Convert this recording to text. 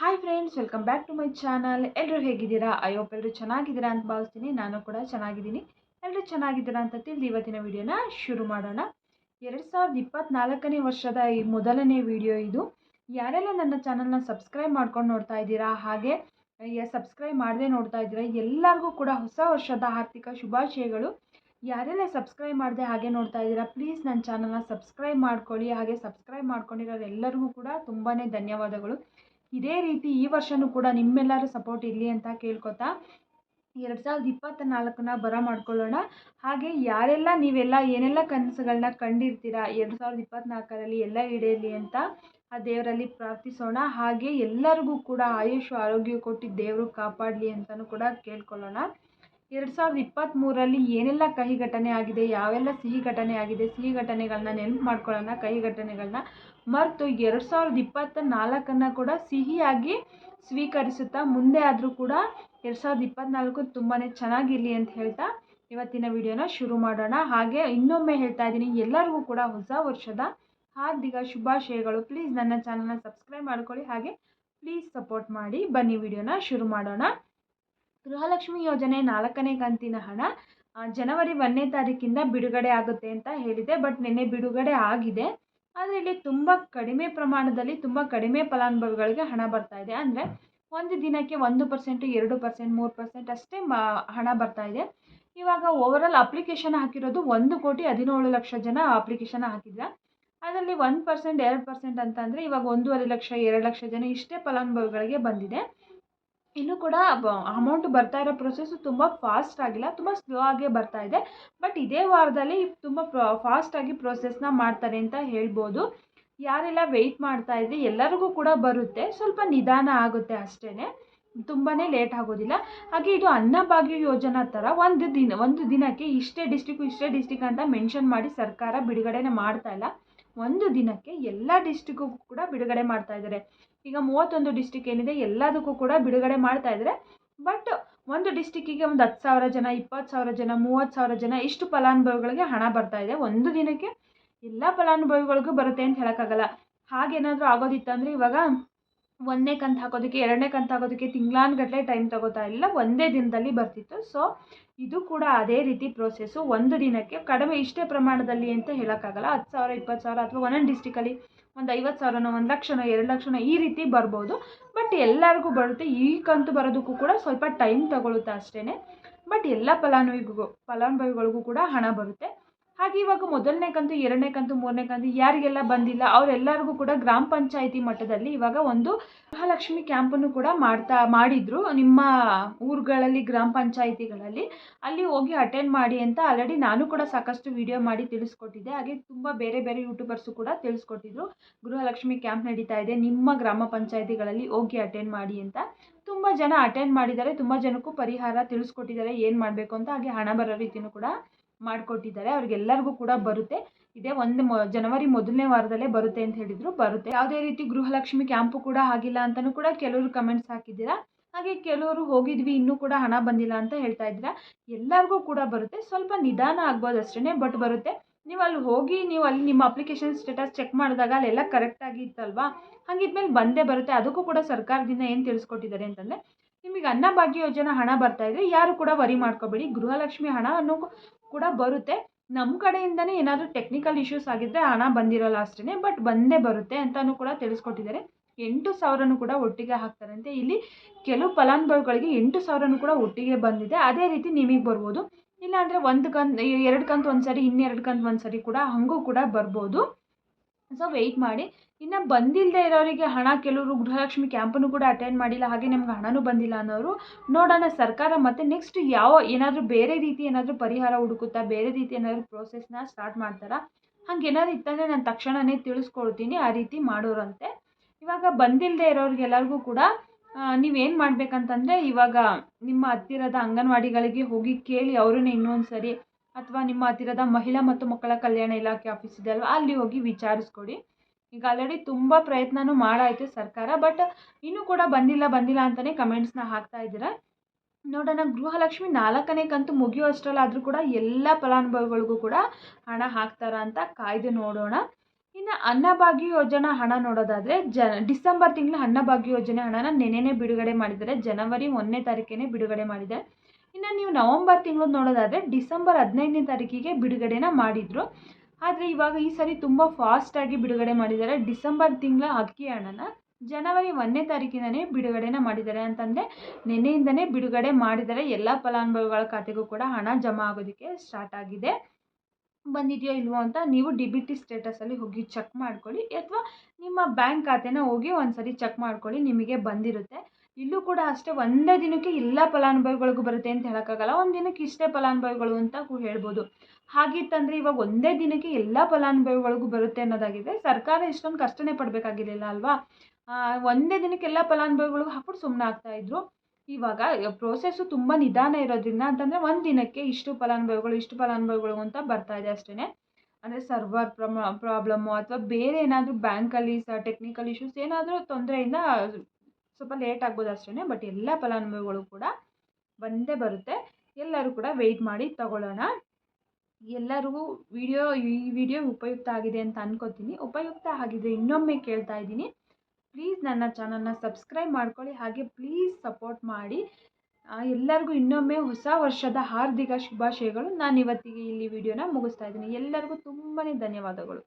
Hi friends welcome back to my channel ಎಲ್ಲರೂ ಹೇಗಿದ್ದೀರಾ? Hope ಎಲ್ಲರೂ ಚೆನ್ನಾಗಿದ್ದೀರಾ ಅಂತ ಭಾವಿಸ್ತೀನಿ. ನಾನು ಕೂಡ ಚೆನ್ನಾಗಿದ್ದೀನಿ. ಎಲ್ಲರೂ ಚೆನ್ನಾಗಿದ್ದೀರಾ ಅಂತ ತಿಳಿದು ಇವತ್ತಿನ ವಿಡಿಯೋನ ಶುರು ಮಾಡೋಣ. ಎರಡು ಸಾವಿರದ ಇಪ್ಪತ್ತ್ನಾಲ್ಕನೇ ವರ್ಷದ ಈ ಮೊದಲನೇ ವಿಡಿಯೋ ಇದು. ಯಾರೆಲ್ಲ ನನ್ನ ಚಾನಲ್ನ ಸಬ್ಸ್ಕ್ರೈಬ್ ಮಾಡ್ಕೊಂಡು ನೋಡ್ತಾ ಇದ್ದೀರಾ, ಹಾಗೆ ಸಬ್ಸ್ಕ್ರೈಬ್ ಮಾಡದೆ ನೋಡ್ತಾ ಇದ್ದೀರಾ, ಎಲ್ಲರಿಗೂ ಕೂಡ ಹೊಸ ವರ್ಷದ ಆರ್ಥಿಕ ಶುಭಾಶಯಗಳು. ಯಾರೆಲ್ಲ ಸಬ್ಸ್ಕ್ರೈಬ್ ಮಾಡದೆ ಹಾಗೆ ನೋಡ್ತಾ ಇದ್ದೀರಾ ಪ್ಲೀಸ್ ನನ್ನ ಚಾನಲ್ನ ಸಬ್ಸ್ಕ್ರೈಬ್ ಮಾಡ್ಕೊಳ್ಳಿ. ಹಾಗೆ ಸಬ್ಸ್ಕ್ರೈಬ್ ಮಾಡ್ಕೊಂಡಿರೋರು ಎಲ್ಲರಿಗೂ ಕೂಡ ತುಂಬಾ ಧನ್ಯವಾದಗಳು. ಇದೇ ರೀತಿ ಈ ವರ್ಷವೂ ಕೂಡ ನಿಮ್ಮೆಲ್ಲರ ಸಪೋರ್ಟ್ ಇರಲಿ ಅಂತ ಕೇಳ್ಕೊತಾ ಎರಡು ಸಾವಿರದ ಇಪ್ಪತ್ತ ನಾಲ್ಕನ್ನ ಬರ ಮಾಡ್ಕೊಳ್ಳೋಣ. ಹಾಗೆ ಯಾರೆಲ್ಲ ನೀವೆಲ್ಲ ಏನೆಲ್ಲ ಕನಸುಗಳನ್ನ ಕಂಡಿರ್ತೀರಾ ಎರಡು ಸಾವಿರದ ಇಪ್ಪತ್ತ್ನಾಲ್ಕರಲ್ಲಿ ಎಲ್ಲ ಈಡೇರಲಿ ಅಂತ ಆ ದೇವರಲ್ಲಿ ಪ್ರಾರ್ಥಿಸೋಣ. ಹಾಗೆ ಎಲ್ಲರಿಗೂ ಕೂಡ ಆಯುಷ್, ಆರೋಗ್ಯ ಕೊಟ್ಟು ದೇವರು ಕಾಪಾಡಲಿ ಅಂತಲೂ ಕೂಡ ಕೇಳ್ಕೊಳ್ಳೋಣ. ಎರಡು ಸಾವಿರದ ಇಪ್ಪತ್ತ್ಮೂರರಲ್ಲಿ ಏನೆಲ್ಲ ಕಹಿ ಘಟನೆ ಆಗಿದೆ, ಯಾವೆಲ್ಲ ಸಿಹಿ ಘಟನೆ ಆಗಿದೆ, ಸಿಹಿ ಘಟನೆಗಳನ್ನ ನೆನಪು ಮಾಡ್ಕೊಳ್ಳೋಣ ಕಹಿ ಘಟನೆಗಳನ್ನ ಮರೆತು ಎರಡು ಸಾವಿರದ ಇಪ್ಪತ್ತ ನಾಲ್ಕನ್ನು ಕೂಡ ಸಿಹಿಯಾಗಿ ಸ್ವೀಕರಿಸುತ್ತಾ ಮುಂದೆ ಆದರೂ ಕೂಡ ಎರಡು ಸಾವಿರದ ಇಪ್ಪತ್ತ್ನಾಲ್ಕು ತುಂಬಾ ಚೆನ್ನಾಗಿರಲಿ ಅಂತ ಹೇಳ್ತಾ ಇವತ್ತಿನ ವಿಡಿಯೋನ ಶುರು ಮಾಡೋಣ. ಹಾಗೆ ಇನ್ನೊಮ್ಮೆ ಹೇಳ್ತಾ ಇದ್ದೀನಿ, ಎಲ್ಲರಿಗೂ ಕೂಡ ಹೊಸ ವರ್ಷದ ಹಾರ್ದಿಕ ಶುಭಾಶಯಗಳು. ಪ್ಲೀಸ್ ನನ್ನ ಚಾನಲ್ನ ಸಬ್ಸ್ಕ್ರೈಬ್ ಮಾಡ್ಕೊಳ್ಳಿ. ಹಾಗೆ ಪ್ಲೀಸ್ ಸಪೋರ್ಟ್ ಮಾಡಿ ಬನ್ನಿ ವಿಡಿಯೋನ ಶುರು ಮಾಡೋಣ. ಗೃಹಲಕ್ಷ್ಮಿ ಯೋಜನೆ ನಾಲ್ಕನೇ ಕಂತಿನ ಹಣ ಜನವರಿ ಒಂದನೇ ತಾರೀಕಿಂದ ಬಿಡುಗಡೆ ಆಗುತ್ತೆ ಅಂತ ಹೇಳಿದೆ. ಬಟ್ ನಿನ್ನೆ ಬಿಡುಗಡೆ ಆಗಿದೆ. ಆದರೆ ಇಲ್ಲಿ ತುಂಬ ಕಡಿಮೆ ಪ್ರಮಾಣದಲ್ಲಿ ತುಂಬ ಕಡಿಮೆ ಫಲಾನುಭವಿಗಳಿಗೆ ಹಣ ಬರ್ತಾ ಇದೆ. ಅಂದರೆ ಒಂದು ದಿನಕ್ಕೆ ಒಂದು ಪರ್ಸೆಂಟು ಎರಡು ಪರ್ಸೆಂಟ್ ಮೂರು ಪರ್ಸೆಂಟ್ ಅಷ್ಟೇ ಮಾ, ಹಣ ಬರ್ತಾ ಇದೆ. ಇವಾಗ ಓವರಾಲ್ ಅಪ್ಲಿಕೇಶನ್ ಹಾಕಿರೋದು ಒಂದು ಕೋಟಿ ಹದಿನೇಳು ಲಕ್ಷ ಜನ ಅಪ್ಲಿಕೇಶನ್ ಹಾಕಿದ್ರೆ. ಅದರಲ್ಲಿ ಒಂದು ಪರ್ಸೆಂಟ್ ಎರಡು ಪರ್ಸೆಂಟ್ ಅಂತಂದರೆ ಇವಾಗ ಒಂದೂವರೆ ಲಕ್ಷ, ಎರಡು ಲಕ್ಷ ಜನ ಇಷ್ಟೇ ಫಲಾನುಭವಿಗಳಿಗೆ ಬಂದಿದೆ. ಇನ್ನೂ ಕೂಡ ಅಮೌಂಟ್ ಬರ್ತಾ ಇರೋ ಪ್ರೊಸೆಸ್ಸು ತುಂಬ ಫಾಸ್ಟ್ ಆಗಿಲ್ಲ, ತುಂಬ ಸ್ಲೋ ಆಗೇ ಬರ್ತಾ ಇದೆ. ಬಟ್ ಇದೇ ವಾರದಲ್ಲಿ ತುಂಬ ಫಾಸ್ಟಾಗಿ ಪ್ರೊಸೆಸ್ನ ಮಾಡ್ತಾರೆ ಅಂತ ಹೇಳ್ಬೋದು. ಯಾರೆಲ್ಲ ವೆಯ್ಟ್ ಮಾಡ್ತಾ ಇದ್ರಿ ಎಲ್ಲರಿಗೂ ಕೂಡ ಬರುತ್ತೆ. ಸ್ವಲ್ಪ ನಿಧಾನ ಆಗುತ್ತೆ ಅಷ್ಟೇ ತುಂಬಾ ಲೇಟ್ ಆಗೋದಿಲ್ಲ. ಹಾಗೆ ಇದು ಅನ್ನಭಾಗ್ಯ ಯೋಜನಾ ಥರ ಒಂದು ದಿನ, ಒಂದು ದಿನಕ್ಕೆ ಇಷ್ಟೇ ಡಿಸ್ಟಿಕ್ಕು ಇಷ್ಟೇ ಡಿಸ್ಟಿಕ್ ಅಂತ ಮೆನ್ಷನ್ ಮಾಡಿ ಸರ್ಕಾರ ಬಿಡುಗಡೆನೇ ಮಾಡ್ತಾ ಇಲ್ಲ. ಒಂದು ದಿನಕ್ಕೆ ಎಲ್ಲ ಡಿಸ್ಟಿಕ್ಕು ಕೂಡ ಬಿಡುಗಡೆ ಮಾಡ್ತಾ ಇದ್ದಾರೆ. ಈಗ ಮೂವತ್ತೊಂದು ಡಿಸ್ಟಿಕ್ ಏನಿದೆ ಎಲ್ಲದಕ್ಕೂ ಕೂಡ ಬಿಡುಗಡೆ ಮಾಡ್ತಾ ಇದ್ದಾರೆ. ಬಟ್ ಒಂದು ಡಿಸ್ಟಿಕ್ಕಿಗೆ ಒಂದು ಹತ್ತು ಸಾವಿರ ಜನ, ಇಪ್ಪತ್ತು ಸಾವಿರ ಜನ, ಮೂವತ್ತು ಸಾವಿರ ಜನ ಇಷ್ಟು ಫಲಾನುಭವಿಗಳಿಗೆ ಹಣ ಬರ್ತಾ ಇದೆ. ಒಂದು ದಿನಕ್ಕೆ ಎಲ್ಲ ಫಲಾನುಭವಿಗಳಿಗೂ ಬರುತ್ತೆ ಅಂತ ಹೇಳೋಕ್ಕಾಗಲ್ಲ. ಹಾಗೇನಾದರೂ ಆಗೋದಿತ್ತಂದರೆ ಇವಾಗ ಒಂದನೇ ಕಂತು ಹಾಕೋದಕ್ಕೆ, ಎರಡನೇ ಕಂತು ಹಾಕೋದಕ್ಕೆ ತಿಂಗಳಾನ್ಗಟ್ಟಲೆ ಟೈಮ್ ತಗೋತಾ ಇಲ್ಲ ಒಂದೇ ದಿನದಲ್ಲಿ ಬರ್ತಿತ್ತು. ಸೊ ಇದು ಕೂಡ ಅದೇ ರೀತಿ ಪ್ರೋಸೆಸ್ಸು ಒಂದು ದಿನಕ್ಕೆ ಕಡಿಮೆ ಇಷ್ಟೇ ಪ್ರಮಾಣದಲ್ಲಿ ಅಂತ ಹೇಳೋಕ್ಕಾಗಲ್ಲ. ಹತ್ತು ಸಾವಿರ, ಇಪ್ಪತ್ತು ಸಾವಿರ ಅಥವಾ ಒಂದೊಂದು ಡಿಸ್ಟಿಕಲ್ಲಿ ಒಂದು ಐವತ್ತು ಸಾವಿರನೋ, ಒಂದು ಲಕ್ಷನೋ, ಎರಡು ಲಕ್ಷನೋ ಈ ರೀತಿ ಬರ್ಬೋದು. ಬಟ್ ಎಲ್ಲರಿಗೂ ಬರುತ್ತೆ. ಈ ಕಂತು ಬರೋದಕ್ಕೂ ಕೂಡ ಸ್ವಲ್ಪ ಟೈಮ್ ತಗೊಳುತ್ತೆ ಅಷ್ಟೇ ಬಟ್ ಎಲ್ಲ ಫಲಾನುಭವಿಗೂ, ಫಲಾನುಭವಿಗಳಿಗೂ ಕೂಡ ಹಣ ಬರುತ್ತೆ. ಹಾಗೆ ಇವಾಗ ಮೊದಲನೇ ಕಂತು ಎರಡನೇ ಕಂತು ಮೂರನೇ ಕಂತು ಯಾರಿಗೆಲ್ಲ ಬಂದಿಲ್ಲ, ಅವರೆಲ್ಲರಿಗೂ ಕೂಡ ಗ್ರಾಮ ಪಂಚಾಯಿತಿ ಮಟ್ಟದಲ್ಲಿ ಇವಾಗ ಒಂದು ಗೃಹಲಕ್ಷ್ಮಿ ಕ್ಯಾಂಪನ್ನು ಕೂಡ ಮಾಡ್ತಾ, ಮಾಡಿದ್ರು. ನಿಮ್ಮ ಊರುಗಳಲ್ಲಿ, ಗ್ರಾಮ ಪಂಚಾಯಿತಿಗಳಲ್ಲಿ. ಅಲ್ಲಿ ಹೋಗಿ ಅಟೆಂಡ್ ಮಾಡಿ ಅಂತ ಆಲ್ರೆಡಿ ನಾನು ಕೂಡ ಸಾಕಷ್ಟು ವಿಡಿಯೋ ಮಾಡಿ ತಿಳಿಸ್ಕೊಟ್ಟಿದ್ದೆ. ಹಾಗೆ ತುಂಬ ಬೇರೆ ಬೇರೆ ಯೂಟ್ಯೂಬರ್ಸು ಕೂಡ ತಿಳಿಸ್ಕೊಟ್ಟಿದ್ರು. ಗೃಹಲಕ್ಷ್ಮಿ ಕ್ಯಾಂಪ್ ನಡೀತಾ ಇದೆ. ನಿಮ್ಮ ಗ್ರಾಮ ಪಂಚಾಯಿತಿಗಳಲ್ಲಿ ಹೋಗಿ ಅಟೆಂಡ್ ಮಾಡಿ ಅಂತ. ತುಂಬ ಜನ ಅಟೆಂಡ್ ಮಾಡಿದ್ದಾರೆ. ತುಂಬ ಜನಕ್ಕೂ ಪರಿಹಾರ ತಿಳಿಸ್ಕೊಟ್ಟಿದ್ದಾರೆ. ಏನು ಮಾಡಬೇಕು ಅಂತ ಹಾಗೆ ಹಣ ಬರೋ ರೀತಿಯೂ ಕೂಡ ಮಾಡಿಕೊಟ್ಟಿದ್ದಾರೆ. ಅವ್ರಿಗೆಲ್ಲರಿಗೂ ಕೂಡ ಬರುತ್ತೆ. ಇದೇ ಒಂದು ಮೊ ಜನವರಿ ಮೊದಲನೇ ವಾರದಲ್ಲೇ ಬರುತ್ತೆ ಅಂತ ಹೇಳಿದರು ಬರುತ್ತೆ. ಯಾವುದೇ ರೀತಿ ಗೃಹಲಕ್ಷ್ಮಿ ಕ್ಯಾಂಪು ಕೂಡ ಆಗಿಲ್ಲ ಅಂತಲೂ ಕೂಡ ಕೆಲವರು ಕಮೆಂಟ್ಸ್ ಹಾಕಿದ್ದೀರಾ? ಹಾಗೆ ಕೆಲವರು ಹೋಗಿದ್ವಿ ಇನ್ನೂ ಕೂಡ ಹಣ ಬಂದಿಲ್ಲ ಅಂತ ಹೇಳ್ತಾ ಇದ್ದೀರಾ? ಎಲ್ಲರಿಗೂ ಕೂಡ ಬರುತ್ತೆ. ಸ್ವಲ್ಪ ನಿಧಾನ ಆಗ್ಬೋದು ಅಷ್ಟೇ ಬಟ್ ಬರುತ್ತೆ. ನೀವು ಅಲ್ಲಿ ಹೋಗಿ ನೀವು ಅಲ್ಲಿ ನಿಮ್ಮ ಅಪ್ಲಿಕೇಶನ್ ಸ್ಟೇಟಸ್ ಚೆಕ್ ಮಾಡಿದಾಗ ಅಲ್ಲೆಲ್ಲ ಕರೆಕ್ಟಾಗಿ ಇತ್ತಲ್ವಾ? ಹಾಗಿದ್ಮೇಲೆ ಬಂದೇ ಬರುತ್ತೆ. ಅದಕ್ಕೂ ಕೂಡ ಸರ್ಕಾರದಿಂದ ಏನು ತಿಳಿಸ್ಕೊಟ್ಟಿದ್ದಾರೆ ಅಂತಂದರೆ ನಿಮಗೆ ಅನ್ನಭಾಗ್ಯ ಯೋಜನೆ ಹಣ ಬರ್ತಾ ಇದ್ರೆ ಯಾರು ಕೂಡ ವರಿ ಮಾಡ್ಕೋಬೇಡಿ. ಗೃಹಲಕ್ಷ್ಮಿ ಹಣ ಅನ್ನೋ ಕೂಡ ಬರುತ್ತೆ. ನಮ್ಮ ಕಡೆಯಿಂದನೇ ಏನಾದರೂ ಟೆಕ್ನಿಕಲ್ ಇಶ್ಯೂಸ್ ಆಗಿದ್ದರೆ ಹಣ ಬಂದಿರೋಲ್ಲ ಅಷ್ಟೇ ಬಟ್ ಬಂದೇ ಬರುತ್ತೆ ಅಂತಲೂ ಕೂಡ ತಿಳಿಸ್ಕೊಟ್ಟಿದ್ದಾರೆ. ಎಂಟು ಸಾವಿರನೂ ಕೂಡ ಒಟ್ಟಿಗೆ ಹಾಕ್ತಾರಂತೆ. ಇಲ್ಲಿ ಕೆಲವು ಫಲಾನುಭವಿಗಳಿಗೆ ಎಂಟು ಸಾವಿರನೂ ಕೂಡ ಒಟ್ಟಿಗೆ ಬಂದಿದೆ. ಅದೇ ರೀತಿ ನಿಮಗೆ ಬರ್ಬೋದು. ಇಲ್ಲಾಂದರೆ ಒಂದು ಕಂತು ಎರಡು ಕಂತು ಒಂದು ಸರಿ ಇನ್ನೆರಡು ಕಂತು ಒಂದು ಸರಿ ಕೂಡ ಹಾಗೂ ಕೂಡ ಬರ್ಬೋದು. ಸೊ ವೆಯ್ಟ್ ಮಾಡಿ. ಇನ್ನು ಬಂದಿಲ್ಲದೆ ಇರೋರಿಗೆ ಹಣ, ಕೆಲವರು ಗೃಹಲಕ್ಷ್ಮಿ ಕ್ಯಾಂಪನ್ನು ಕೂಡ ಅಟೆಂಡ್ ಮಾಡಿಲ್ಲ, ಹಾಗೆ ನಮ್ಗೆ ಹಣನೂ ಬಂದಿಲ್ಲ ಅನ್ನೋರು ನೋಡೋಣ, ಸರ್ಕಾರ ಮತ್ತು ನೆಕ್ಸ್ಟ್ ಯಾವ ಏನಾದರೂ ಬೇರೆ ರೀತಿ ಏನಾದರೂ ಪರಿಹಾರ ಹುಡುಕುತ್ತಾ, ಬೇರೆ ರೀತಿ ಏನಾದರೂ ಪ್ರೋಸೆಸ್ನ ಸ್ಟಾರ್ಟ್ ಮಾಡ್ತಾರಾ? ಹಂಗೆ ಏನಾದ್ರು ಇತ್ತಂದರೆ ನಾನು ತಕ್ಷಣವೇ ತಿಳಿಸ್ಕೊಳ್ತೀನಿ, ಆ ರೀತಿ ಮಾಡೋರಂತೆ. ಇವಾಗ ಬಂದಿಲ್ಲದೆ ಇರೋರಿಗೆಲ್ಲರಿಗೂ ಕೂಡ ನೀವೇನು ಮಾಡಬೇಕಂತಂದರೆ ಇವಾಗ ನಿಮ್ಮ ಹತ್ತಿರದ ಅಂಗನವಾಡಿಗಳಿಗೆ ಹೋಗಿ ಕೇಳಿ ಅವ್ರನ್ನೇ ಇನ್ನೊಂದು ಸರಿ ಅಥವಾ ನಿಮ್ಮ ಹತ್ತಿರದ ಮಹಿಳಾ ಮತ್ತು ಮಕ್ಕಳ ಕಲ್ಯಾಣ ಇಲಾಖೆ ಆಫೀಸ್ ಇದೆ ಅಲ್ವಾ, ಅಲ್ಲಿ ಹೋಗಿ ವಿಚಾರಿಸ್ಕೊಡಿ. ಈಗ ಆಲ್ರೆಡಿ ತುಂಬ ಪ್ರಯತ್ನನೂ ಮಾಡಾಯಿತು ಸರ್ಕಾರ ಬಟ್ ಇನ್ನೂ ಕೂಡ ಬಂದಿಲ್ಲ ಬಂದಿಲ್ಲ ಅಂತಲೇ ಕಮೆಂಟ್ಸ್ನ ಹಾಕ್ತಾ ಇದ್ದೀರಾ? ನೋಡೋಣ, ಗೃಹಲಕ್ಷ್ಮಿ ನಾಲ್ಕನೇ ಕಂತು ಮುಗಿಯೋ ಅಷ್ಟರಲ್ಲಾದರೂ ಕೂಡ ಎಲ್ಲ ಫಲಾನುಭವಿಗಳಿಗೂ ಕೂಡ ಹಣ ಹಾಕ್ತಾರಾ ಅಂತ ಕಾಯ್ದು ನೋಡೋಣ. ಇನ್ನು ಅನ್ನಭಾಗ್ಯ ಯೋಜನಾ ಹಣ ನೋಡೋದಾದರೆ ಜ ಡಿಸೆಂಬರ್ ತಿಂಗಳ ಅನ್ನಭಾಗ್ಯ ಯೋಜನೆ ಹಣನ ನೆನೆನೇ ಬಿಡುಗಡೆ ಮಾಡಿದ್ದಾರೆ, ಜನವರಿ ಒಂದನೇ ತಾರೀಕೇ ಬಿಡುಗಡೆ ಮಾಡಿದ್ದಾರೆ ಇನ್ನು ನೀವು ನವಂಬರ್ ತಿಂಗಳು ನೋಡೋದಾದರೆ, ಡಿಸೆಂಬರ್ ಹದಿನೈದನೇ ತಾರೀಕಿಗೆ ಬಿಡುಗಡೆನ ಮಾಡಿದರು. ಆದರೆ ಇವಾಗ ಈ ಸರಿ ತುಂಬ ಫಾಸ್ಟಾಗಿ ಬಿಡುಗಡೆ ಮಾಡಿದ್ದಾರೆ. ಡಿಸೆಂಬರ್ ತಿಂಗಳ ಅಕ್ಕಿ ಹಣನ ಜನವರಿ ಒಂದನೇ ತಾರೀಕಿನೇ ಬಿಡುಗಡೆನ ಮಾಡಿದ್ದಾರೆ ಅಂತಂದರೆ ನಿನ್ನೆಯಿಂದನೇ ಬಿಡುಗಡೆ ಮಾಡಿದ್ದಾರೆ ಎಲ್ಲ ಫಲಾನುಭವಿಗಳ ಖಾತೆಗೂ ಕೂಡ ಹಣ ಜಮಾ ಆಗೋದಕ್ಕೆ ಸ್ಟಾರ್ಟ್ ಆಗಿದೆ. ಬಂದಿದೆಯೋ ಇಲ್ವೋ ಅಂತ ನೀವು ಡಿ ಬಿ ಟಿ ಸ್ಟೇಟಸಲ್ಲಿ ಹೋಗಿ ಚೆಕ್ ಮಾಡ್ಕೊಳ್ಳಿ ಅಥವಾ ನಿಮ್ಮ ಬ್ಯಾಂಕ್ ಖಾತೆನ ಹೋಗಿ ಒಂದ್ಸರಿ ಚೆಕ್ ಮಾಡ್ಕೊಳ್ಳಿ, ನಿಮಗೆ ಬಂದಿರುತ್ತೆ. ಇಲ್ಲೂ ಕೂಡ ಅಷ್ಟೇ ಒಂದೇ ದಿನಕ್ಕೆ ಎಲ್ಲ ಫಲಾನುಭವಿಗಳಿಗೂ ಬರುತ್ತೆ ಅಂತ ಹೇಳೋಕ್ಕಾಗಲ್ಲ. ಒಂದು ದಿನಕ್ಕೆ ಇಷ್ಟೇ ಫಲಾನುಭವಿಗಳು ಅಂತ ಹೇಳ್ಬೋದು. ಹಾಗಿತ್ತಂದರೆ ಇವಾಗ ಒಂದೇ ದಿನಕ್ಕೆ ಎಲ್ಲ ಫಲಾನುಭವಿಗಳಿಗೂ ಬರುತ್ತೆ ಅನ್ನೋದಾಗಿದೆ. ಸರ್ಕಾರ ಇಷ್ಟೊಂದು ಕಷ್ಟನೇ ಪಡಬೇಕಾಗಿರಲಿಲ್ಲ ಅಲ್ವಾ? ಒಂದೇ ದಿನಕ್ಕೆ ಎಲ್ಲ ಫಲಾನುಭವಿಗಳಿಗೂ ಹಾಕ್ಬಿಟ್ಟು ಸುಮ್ಮನೆ ಆಗ್ತಾಯಿದ್ರು ಇವಾಗ ಪ್ರೋಸೆಸ್ಸು ತುಂಬ ನಿಧಾನ ಇರೋದ್ರಿಂದ ಅಂತಂದರೆ ಒಂದು ದಿನಕ್ಕೆ ಇಷ್ಟು ಫಲಾನುಭವಿಗಳು ಇಷ್ಟು ಫಲಾನುಭವಿಗಳು ಅಂತ ಬರ್ತಾ ಇದೆ ಅಷ್ಟೇ ಅಂದರೆ ಸರ್ವರ್ ಪ್ರಮ ಪ್ರಾಬ್ಲಮ್ಮು ಅಥವಾ ಬೇರೆ ಏನಾದರೂ ಬ್ಯಾಂಕಲ್ಲಿ ಸಹ ಟೆಕ್ನಿಕಲ್ ಇಶ್ಯೂಸ್ ಏನಾದರೂ ತೊಂದರೆಯಿಂದ ಸ್ವಲ್ಪ ಲೇಟ್ ಆಗ್ಬೋದು ಅಷ್ಟೇ ಬಟ್ ಎಲ್ಲ ಫಲಾನುಭವಿಗಳು ಕೂಡ ಬಂದೇ ಬರುತ್ತೆ. ಎಲ್ಲರೂ ಕೂಡ ವೆಯ್ಟ್ ಮಾಡಿ ತಗೊಳ್ಳೋಣ. ಎಲ್ಲರಿಗೂ ವಿಡಿಯೋ, ಈ ವಿಡಿಯೋ ಉಪಯುಕ್ತ ಆಗಿದೆ ಅಂತ ಅನ್ಕೋತೀನಿ. ಉಪಯುಕ್ತ ಆಗಿದ್ರೆ ಇನ್ನೊಮ್ಮೆ ಕೇಳ್ತಾ ಇದ್ದೀನಿ. ಪ್ಲೀಸ್ ನನ್ನ ಚಾನಲ್ನ ಸಬ್ಸ್ಕ್ರೈಬ್ ಮಾಡ್ಕೊಳ್ಳಿ. ಹಾಗೆ ಪ್ಲೀಸ್ ಸಪೋರ್ಟ್ ಮಾಡಿ. ಎಲ್ಲರಿಗೂ ಇನ್ನೊಮ್ಮೆ ಹೊಸ ವರ್ಷದ ಹಾರ್ದಿಕ ಶುಭಾಶಯಗಳು. ನಾನು ಇವತ್ತಿಗೆ ಇಲ್ಲಿ ವಿಡಿಯೋನ ಮುಗಿಸ್ತಾ ಇದ್ದೀನಿ. ಎಲ್ಲರಿಗೂ ತುಂಬಾ ಧನ್ಯವಾದಗಳು.